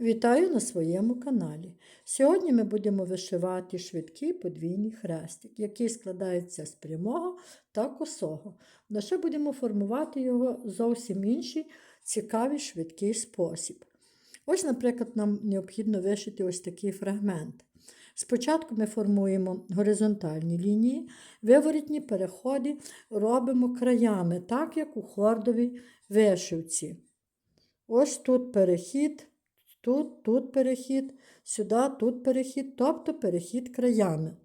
Вітаю на своєму каналі. Сьогодні ми будемо вишивати швидкий подвійний хрестик, який складається з прямого та косого. Ще будемо формувати його зовсім інший цікавий швидкий спосіб. Ось, наприклад, нам необхідно вишити ось такий фрагмент. Спочатку ми формуємо горизонтальні лінії, виворітні переходи робимо краями, так як у хордовій вишивці. Ось тут перехід, тут, тут перехід, сюди, тут перехід, тобто перехід краями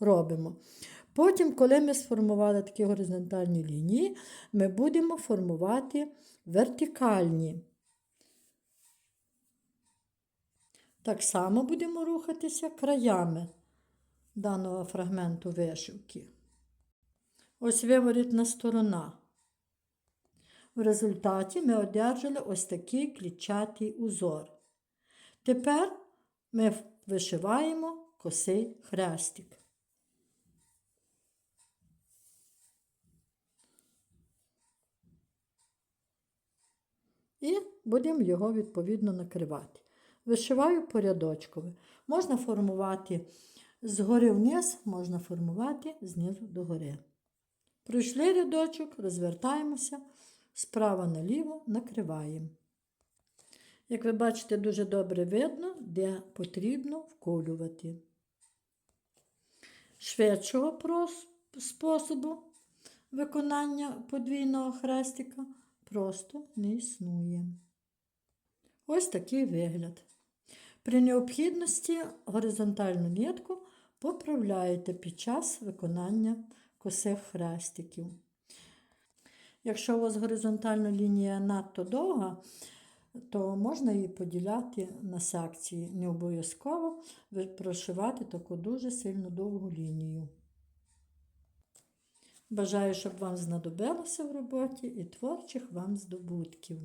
робимо. Потім, коли ми сформували такі горизонтальні лінії, ми будемо формувати вертикальні. Так само будемо рухатися краями даного фрагменту вишивки. Ось виворітна сторона. В результаті ми одержали ось такий клітчатий узор. Тепер ми вишиваємо косий хрестик. І будемо його відповідно накривати. Вишиваю порядочково. Можна формувати згори вниз, можна формувати знизу догори. Пройшли рядочок, розвертаємося, справа наліво накриваємо. Як ви бачите, дуже добре видно, де потрібно вколювати. Швидшого способу виконання подвійного хрестика просто не існує. Ось такий вигляд. При необхідності горизонтальну нитку поправляєте під час виконання косих хрестиків. Якщо у вас горизонтальна лінія надто довга, то можна її поділяти на секції. Не обов'язково прошивати таку дуже сильно довгу лінію. Бажаю, щоб вам знадобилося в роботі і творчих вам здобутків.